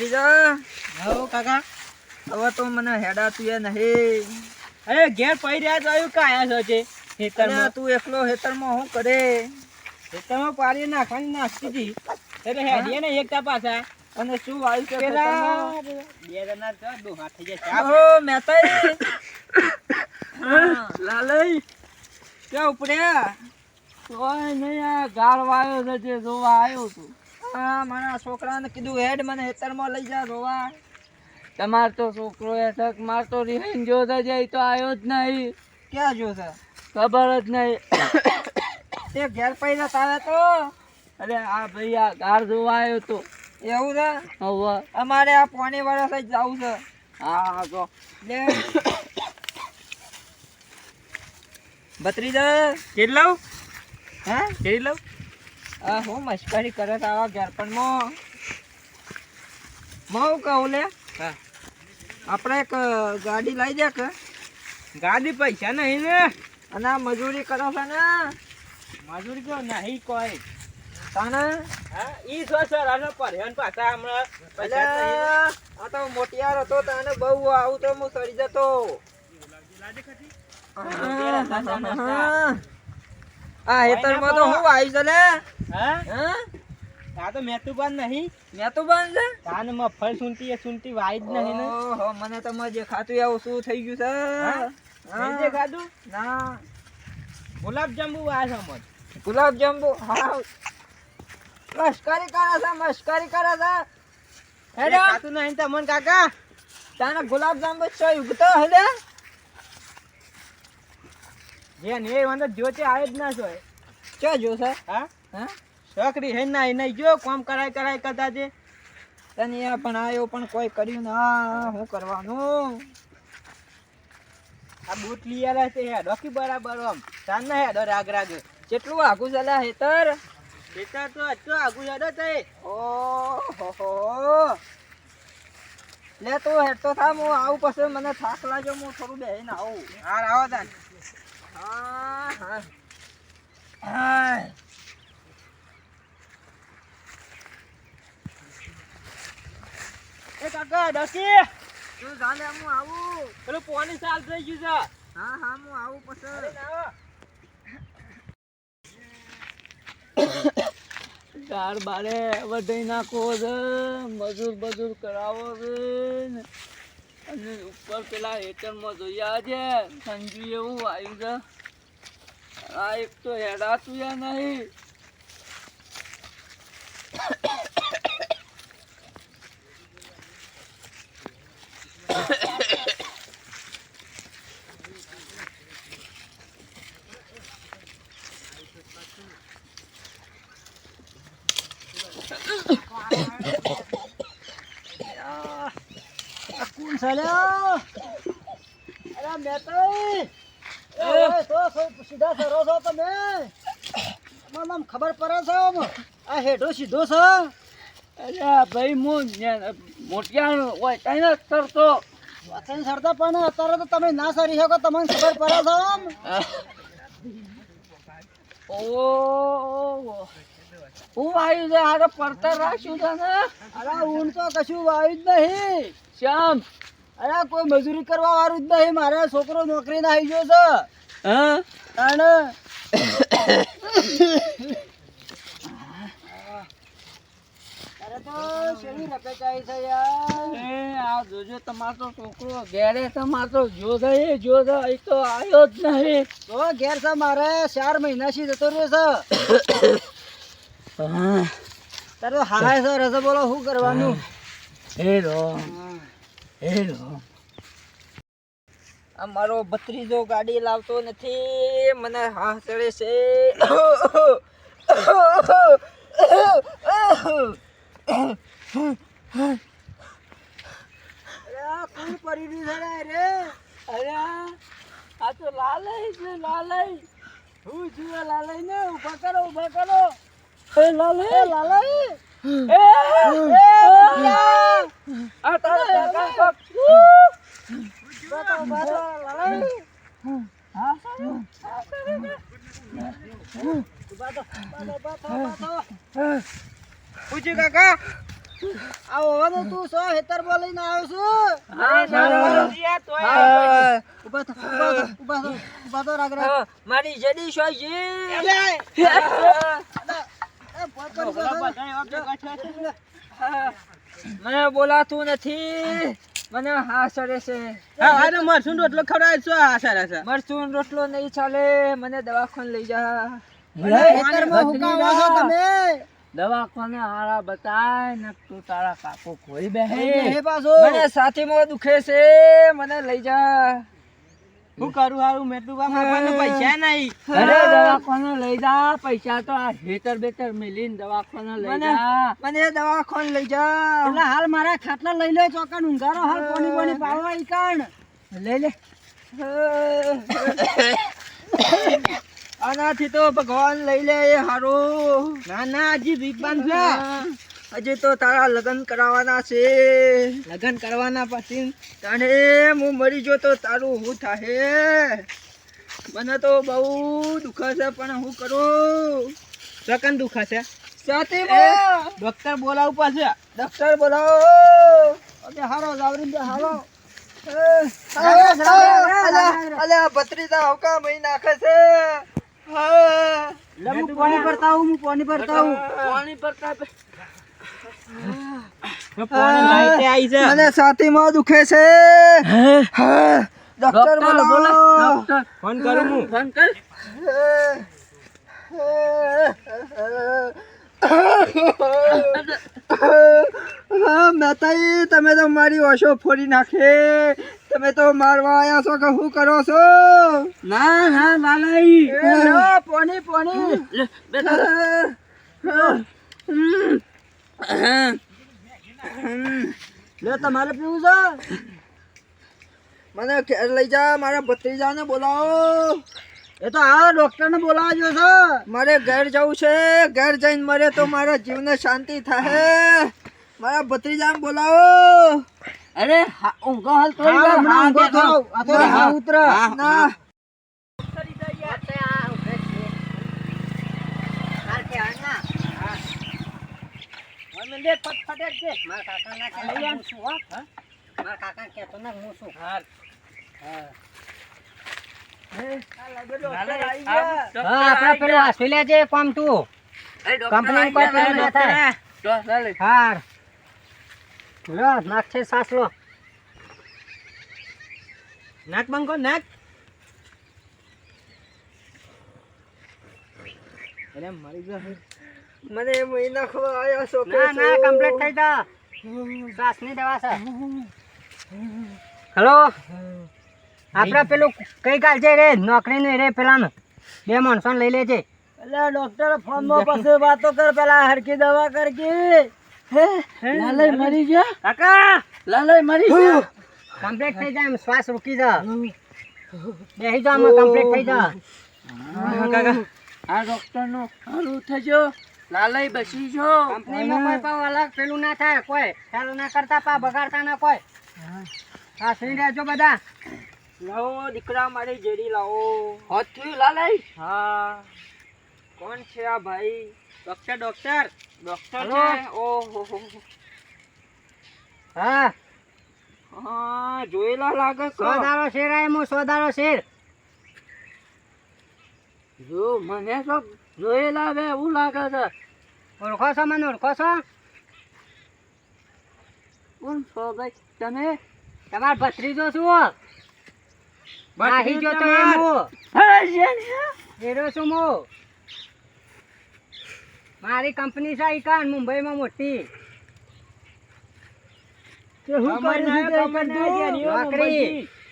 ભત્રીજા. હો કાકા. હવે તો મને હેડાતું એ નહીં. અરે ઘેર પડી રહ્યા આવ્યું કાયા છે? ખેતરમાં. તું એકલો ખેતરમાં હું કરે? ખેતરમાં પાડી નાખવાની નાખતી હતી. એટલે હેડીએ ને એકતા પાછા. અને શું વાયુ છે પેલા બે જણા તો ડોહા થઈ જાય ઓહો, મેતાઈ. લાલઈ ક્યાં ઉપડ્યા? કોઈ નહીં આ ગાળ વાયો છે જે જોવા આવ્યો છું. હા મારા છોકરાને કીધું હેડ મને હેતરમાં લઈ જા રોવા તમાર તો છોકરો એઠક માર તો રિહાઈન જોતા જાય તો આવ્યો જ નહીં. ક્યાં જોશે ખબર જ નહીં. તે ઘેર પૈસા તારે તો? અરે આ ભાઈ આ ગાળ જોવા આવ્યો તો. એવું છે? હવે. અમારે આ પોણી વર્ષ જ જવું છે. હા તો લે. ભત્રીજા કેટલા? હે? કેટલા? આ હું મસ્કરી કરે આવા ઘેર પણ મો મો હું કહું લે? હા. આપણે એક ગાડી લઈ દે કે? ગાડી પૈસા નહીં ને. અને આ મજૂરી કરો છો ને? મજૂરી તો નહીં કોઈ. તાને? હા ઈ છો સર આનો પરહેન પાછા હમણાં પૈસા. આ તો મોટિયાર હતો તાને બહુ આવું તો હું સરી જતો. આ હેતરમાં તો હું આવી છે લે હા? હા? આ તો મેતુબાન નહીં. મેં બંધ છે? કાન મફળ સુનતી એ સુનતી વાઈ જ નહીં ને. ઓહો, મને તો મજે ખાતું એવું શું થઈ ગયું છે? હા? હા. ખાધું? ના. ગુલાબ જાંબુ આ છે મત ગુલાબ જાંબુ? હા મસ્કરી કરે છે મસ્કરી કરે છે. હેડો. ખાતું નહીં તમને કાકા? તાને ગુલાબ જાંબુ છો ઉગતો હેડે જે ને એ મને જોતે આવે જ ના સોય ક્યાં જોશે હા? હા? છોકરી હે ના નહીં જો કોમ કરાય કરાય કરતા છે. તને આ પણ આયો પણ કોઈ કર્યું ના શું કરવાનું? આ બૂટ લઈ આલા છે હેડો ડોકી બરાબર આમ. તાન ના હેડો રાગ રાગ. કેટલું આઘું ચાલે હેતર? બેટા તો અચ્છો આગુ હેડો તે હો લે તું હેઠતો થા હું આવું પછી મને થાક લાગ્યો હું થોડું બેહીને આવું. હાર આવો તાન. હા હા હા પેલું પોની સાલ થઈ ગયું છે હા હા હું આવું પછી ચાર બારે વધાઈ નાખો છે મજૂર બજૂર કરાવો છે. અને ઉપર પેલા હેઠળમાં જોયા છે સંજુ એવું આવ્યું છે. આ એક તો હેડાતું યા નહીં કોણ ચાલ્યો અરે મેતાઈ એ. ઓય તો સીધા છો તમે? મને આમ ખબર પડે છે આમ? આ હેઠો સીધો છે? અરે ભાઈ હું મોટિયાણ હોય કઈ ના કરતો. વતન સરતા પણ અત્યારે તો તમે ના સરી શકો તમને ખબર પડે છે આમ? ઓ હું વાયુ છે હારે પડતર રાખ્યું છે ને અરે ઊન તો કશું વાયું જ નહીં. શ્યામ. અરે કોઈ મજૂરી કરવા વાળું જ નહીં. મારે છોકરો નોકરી ના આવી ગયો છે. હા અને અરે તો શેની રપેચાઈ યાર? એ આ જોજો તમારો તો છોકરો ઘેરે તમારો તો જો છે એ તો આવ્યો જ નહીં તો ઘેર છે મારે ચાર મહિનાથી જતો રહ્યો છે. તારે હાય છે બોલો શું કરવાનું? હેલો. હેલો. મારો ભત્રીજો ગાડી લાવતો નથી. મને હા ચડે છે. પડી રે? અરે આ તો લાલય છે લાલય. હું ને ઊભા કરો ઊભા કરો. એ લાલય. લાલા એ એ આ તારો કાકા. પૂછ્યું કાકા આ ઓવાનો તું સો હેતર બોલ લઈને આવ્યો છું. ઊભા થા, ઊભા થા, ઊભા થા, ઊભા થા, રાગ, રાગ. મારી જડી શું છે. અલે, એ પોત પર ઊભા થા. હા, મને બોલાતું નથી. મને હા સડે છે. મરસું રોટલો ખવડાય છો. આશા રાખે મરચું રોટલો નહીં ચાલે. મને દવાખાને લઈ જા. છો દવાખાને હારા બતાય ને તું તારા કાકો કોઈ બેહે. હે પાછો. મને સાથીમાં દુખે છે. મને લઈ જા. હું કરું હારું? મેટલું બાપા પૈસા નહીં. અરે દવાખાને લઈ જા પૈસા તો આ હેતર બેતર મિલીન દવાખાને લઈ જા. મને દવાખાને લઈ જા. એટલે હાલ મારા ખાટલા લઈ લે ચોકન ઊંઘારો હાલ કોની કોની પાવા ઈ કાણ લઈ લે. આનાથી તો ભગવાન લઈ લે એ હારું. ના ના હજી ભીખ બાંધશે હજી તો તારા લગ્ન કરાવવાના છે. લગ્ન કરવાના પછી? તને હું મરી જો તો તારું હું થાય મને તો બહુ દુખે છે પણ હું કરું? સકન દુખાશે સાથે ડોક્ટર બોલાવું પાછે ડોક્ટર બોલાવો. અબે હારો લાવરી હારો અલ્યા ભત્રીજા હોકા મહી નાખે છે. હા. લે હું પાણી ભરતા હું પાણી ભરતા હું પાણી છે મને છાતીમાં દુખે છે. હા. ડોક્ટર બોલાવો. ફોન કરું હું. ફોન કર. તમે તો મારી ઓશો ફોડી નાખે. તમે તો મારવા આવ્યા છો કે શું કરો છો? ના ના લાલાઈ પોની પોની લે તમારે પીવું છે? મને ઘેર લઈ જા મારા ભત્રીજાને બોલાવો. એ તો આ ડોક્ટરને બોલાવા બોલાવજો છે. મારે ઘેર જવું છે. ઘેર જઈને મરે તો મારા જીવને શાંતિ થાય. મારા ભત્રીજાને બોલાવો. અરે ઊંઘો હાલ તો હમણાં ઊંઘો થાવ આ તો હા ઉતર ના આપડે પેલું ઓસ્ટ્રેલિયા જે કોમ તું. કંપની કોઈ પેલું ના થાય હાર. લો નાક છે સાસ લો. નાક બંકો નાક. અરે મરી ગયો. મને મહિના ખબર આવ્યા છો ના ના કમ્પ્લીટ થઈ જા. શ્વાસની દવા છે. હેલો? આપડે પેલું કઈ કાલ છે રે? નોકરી નું રે પેલાનું. બે માણસો લઈ લેજે. એટલે ડોક્ટર ફોનમાં પછી વાતો કર પેલા હરકી દવા કરકી લાલય મરી ગયા? કાકા! લાલય મરી ગયા? કમ્પ્લીટ થઈ જાય એમ શ્વાસ રૂકી જા. બેહી જા આમાં કમ્પ્લીટ થઈ જા. કાકા આ ડોક્ટર નો સારું થજો. લાલય બસી જો કંપનીમાં કોઈ પાવ અલગ પેલું ના થાય કોઈ ચાલુ ના કરતા પા બગાડતા ના કોઈ. હા સુઈ રહેજો બધા. લાવો દીકરા મારી જેડી લાવો. હાથથી લાલય? હા. કોણ છે આ ભાઈ? Doctor doctor. ડોક્ટર? છે? ઓહો હો હો. જોયેલા લાગે સોદારો શેર હું સોદારો શેર. જો મને તો જોયેલા બે એવું લાગે છે. ઓળખો છો મને ઓળખો છો? કોણ છો ભાઈ? તમે? તમાર ભત્રીજો છું નાહી જો તો એરો છું? હું મારી કંપની છે ઈકાન મુંબઈમાં મોટી.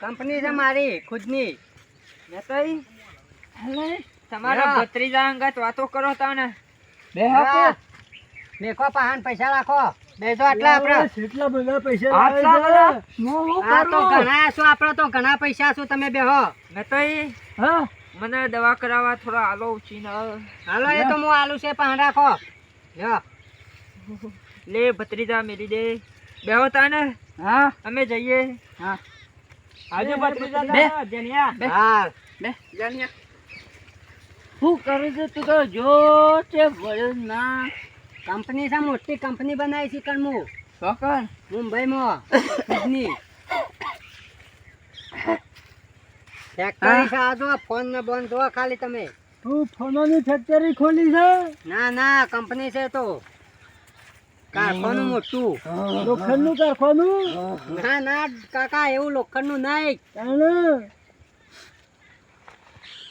કંપની? છે મારી ખુદની. તમારા ભત્રીજા અંગત વાતો કરો તાને હા. મેકો પાહન પૈસા રાખો. બેસો આટલા આપણા. કેટલા બધા પૈસા આટલા બધા? આ તો ઘણા છો આપણા તો ઘણા પૈસા છો તમે બેહો. હા. મને દવા કરાવવા થોડા આલો ઉછીને હાલો એ તો હું આલુ છે પાહન રાખો. લ્યો લે ભત્રીજા મેલી દે. બેહો તાને હા. અમે જઈએ. હા. આજે ભત્રીજા બે. જનિયા. બે. હા બે જાણ્યા શું કરું છું તું તો? જો વળ ના કંપની સા મોટી કંપની બનાવી છે કણમું ચોકન મુંબઈમાં દૂધની ફેક્ટરી છે આ જો ફોન ને બંધ જો ખાલી તમે. તું ફોનોની ફેક્ટરી ખોલી છે? ના ના કંપની છે તો. કારખાનું મોટું. લોખંડનું કારખાનું ના ના કાકા એવું લોખંડનું નહીં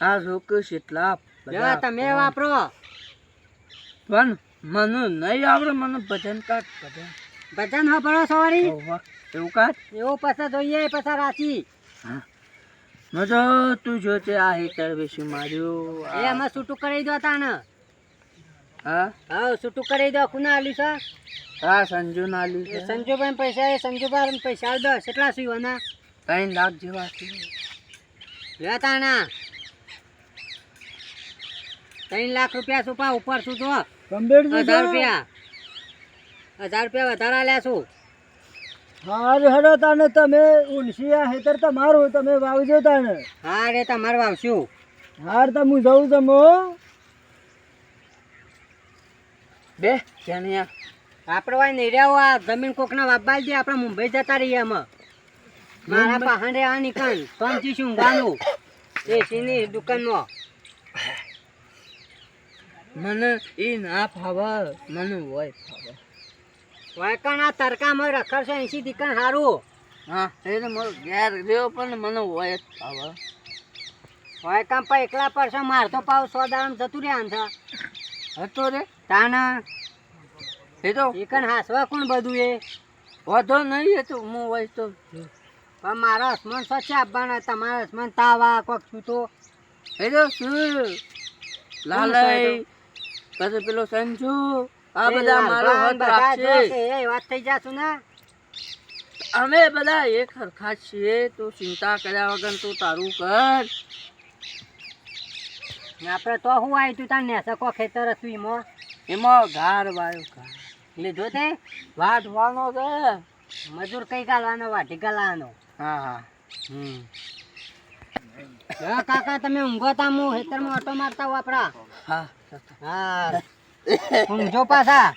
આ લોકો કેટલા જો તમે વાપરો. પણ મને નહીં આવડે મને ભજન કાઢ ભજન. ભજન સાંભળો સવારી. એવું કાઢ એવું પછી જોઈએ પછી રાતી મજો તું જોતે આ હેતર વિશે માર્યું. એ અમે છૂટું કરી દો તાને હા? હા છૂટું કરી દો કુના આલી છે? હા સંજુ નાલી એ સંજુભાઈ પૈસા એ સંજુભાઈ પૈસા આલ દો કેટલા સીવાના ત્રણ લાખ જેવા છે. તાણા. ત્રણ લાખ રૂપિયા સુપા ઉપર શું છો કમ્પ્લીટ હજાર રૂપિયા. હજાર રૂપિયા વધારા લ્યા છું હાર હેડો તાને તમે ઉલસિયા હેતર તમારું તમે વાવજો તાને. હા રે તમારે વાવશું. હાર તો હું જઉં તમો બે જણિયા આપણે વાય નહીં આ જમીન કોકના વાપવા દે આપણે મુંબઈ જતા રહીએ એમાં મારા પહાડે આ નીકળ સોમથી શું ગાનું એસીની દુકાનમાં. મને એ ના ફાવે મને હોય ફાવે. વાયકણ આ તડકામાં રખડશે એસી દીકણ સારું હા. એ તો મારો ઘેર રહ્યો પણ મને હોય જ ફાવે. વાયકામ પર એકલા પડશે માર તો પાવ સો દામ જતું રહે આમ હતો રે. તાના. એ તો એકન હાસવા કોણ બધું એ? વધો નહીં એ તો હું હોય તો. પણ મારા હસમન સ્વચ્છ આપવાના તમારા હસમન તાવા કોક છૂટો. એ તો શું? લાલય પછી પેલો સંજુ આ બધા મારો હાથ રાખશે. એ વાત થઈ જાશું ને? અમે બધા એક સરખા છીએ તો ચિંતા કર્યા વગર તું તારું કર આપણે તો હું આવી તું તાર નેસે કો ખેતર હતું એમાં. એમાં ઘાર વાયો ઘાર. લીધો તે? વાઢવાનો છે. મજૂર કઈ ગાલવાનો વાઢી ગાલવાનો? હા હા. હમ. કાકા તમે ઊંઘો તા હું ખેતરમાં ઓટો મારતા વાપરા હા. હા. ઊંઘજો પાછા